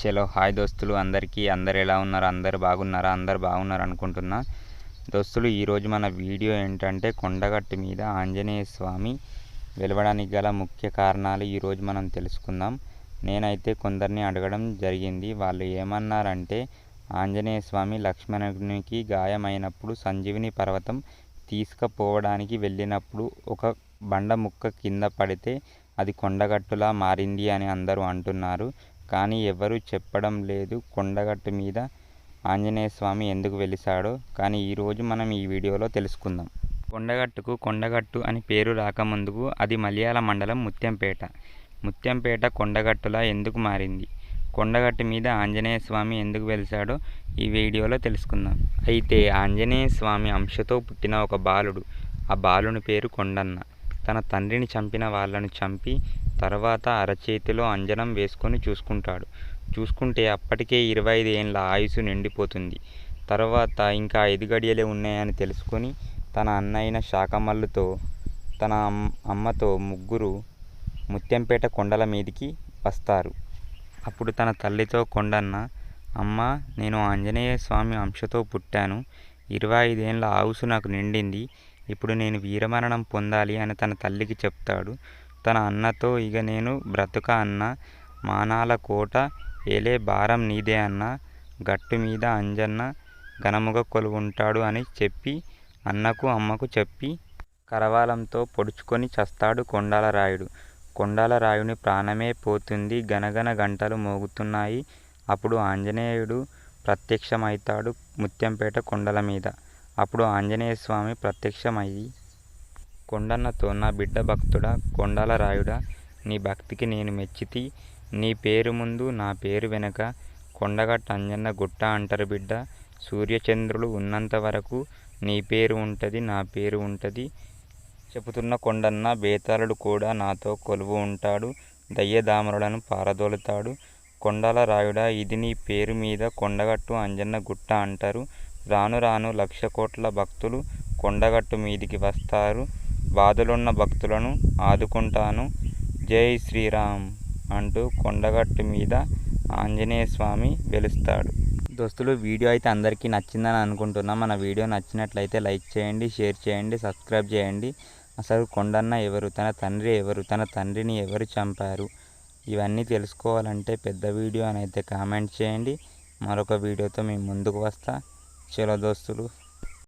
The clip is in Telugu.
చలో హాయ్ దోస్తులు అందరికీ అందరు ఎలా ఉన్నారు? అందరు బాగున్నారా? అందరు బాగున్నారు అనుకుంటున్నా. దోస్తులు ఈరోజు మన వీడియో ఏంటంటే కొండగట్టు మీద ఆంజనేయ స్వామి వెలవడానికి గల ముఖ్య కారణాలు ఈరోజు మనం తెలుసుకుందాం. నేనైతే కొందరిని అడగడం జరిగింది. వాళ్ళు ఏమన్నారంటే ఆంజనేయ స్వామి లక్ష్మణునికి గాయమైనప్పుడు సంజీవిని పర్వతం తీసుకుపోవడానికి వెళ్ళినప్పుడు ఒక బండ ముక్క కింద పడితే అది కొండగట్టులా మారింది అని అందరూ అంటున్నారు. కానీ ఎవరు చెప్పడం లేదు. కొండగట్టు మీద ఆంజనేయ స్వామి ఎందుకు వెలిసాడో కానీ ఈరోజు మనం ఈ వీడియోలో తెలుసుకుందాం. కొండగట్టుకు కొండగట్టు అని పేరు రాకముందుకు అది మలయాళ మండలం ముత్యంపేట. ముత్యంపేట కొండగట్టులా ఎందుకు మారింది? కొండగట్టు మీద ఆంజనేయ స్వామి ఎందుకు వెలిసాడో ఈ వీడియోలో తెలుసుకుందాం. అయితే ఆంజనేయ స్వామి అంశతో పుట్టిన ఒక బాలుడు. ఆ బాలుని పేరు కొండన్న. తన తండ్రిని చంపిన వాళ్ళను చంపి తర్వాత అరచేతిలో అంజనం వేసుకొని చూసుకుంటాడు. చూసుకుంటే అప్పటికే ఇరవై ఐదు ఏండ్ల ఆయుసు నిండిపోతుంది. తర్వాత ఇంకా ఐదు గడియలే ఉన్నాయని తెలుసుకొని తన అన్నయ్యన శాకమల్లుతో తన అమ్- అమ్మతో ముగ్గురు ముత్యంపేట కొండల మీదికి వస్తారు. అప్పుడు తన తల్లితో కొండన్న అమ్మ నేను ఆంజనేయ స్వామి అంశతో పుట్టాను. ఇరవై ఐదేళ్ళ ఆవుసు నాకు నిండింది. ఇప్పుడు నేను వీరమరణం పొందాలి అని తన తల్లికి చెప్తాడు. తన అన్నతో ఇక నేను బ్రతుక అన్న మానాల కోట ఏలే భారం నీదే అన్న గట్టు మీద అంజన్న ఘనముగా కొలువుంటాడు అని చెప్పి అన్నకు అమ్మకు చెప్పి కరవాలంతో పొడుచుకొని చస్తాడు కొండల రాయుడు కొండాల రాయుని ప్రాణమే పోతుంది గనగన గంటలు మోగుతున్నాయి. అప్పుడు ఆంజనేయుడు ప్రత్యక్షమవుతాడు ముత్యంపేట కొండల మీద. అప్పుడు ఆంజనేయ స్వామి ప్రత్యక్షమయ్యి కొండన్నతో నా బిడ్డ భక్తుడా కొండల రాయుడా నీ భక్తికి నేను మెచ్చితి నీ పేరు ముందు నా పేరు వెనక కొండగట్ట అంజన్న గుట్ట అంటారు బిడ్డ. సూర్యచంద్రులు ఉన్నంత వరకు నీ పేరు ఉంటుంది నా పేరు ఉంటుంది. చెబుతున్న కొండన్న బేతాళుడు కూడా నాతో కొలువు ఉంటాడు దయ్యదామరులను పారదోలుతాడు. కొండల రాయుడా ఇది నీ పేరు మీద కొండగట్టు అంజన్న గుట్ట అంటారు. రాను రాను లక్ష కోట్ల భక్తులు కొండగట్టు మీదికి వస్తారు. బాధలున్న భక్తులను ఆదుకుంటాను. జై శ్రీరామ్ అంటూ కొండగట్టు మీద ఆంజనేయ స్వామి వెలుస్తాడు. దోస్తులు వీడియో అయితే అందరికీ నచ్చిందని అనుకుంటున్నా. మన వీడియో నచ్చినట్లయితే లైక్ చేయండి షేర్ చేయండి సబ్స్క్రైబ్ చేయండి. అసలు కొండన్న ఎవరు? తన తండ్రి ఎవరు? తన తండ్రిని ఎవరు చంపారు? ఇవన్నీ తెలుసుకోవాలంటే పెద్ద వీడియో అని అయితే కామెంట్ చేయండి. మరొక వీడియోతో మేము ముందుకు వస్తా. చాలా దోస్తులు.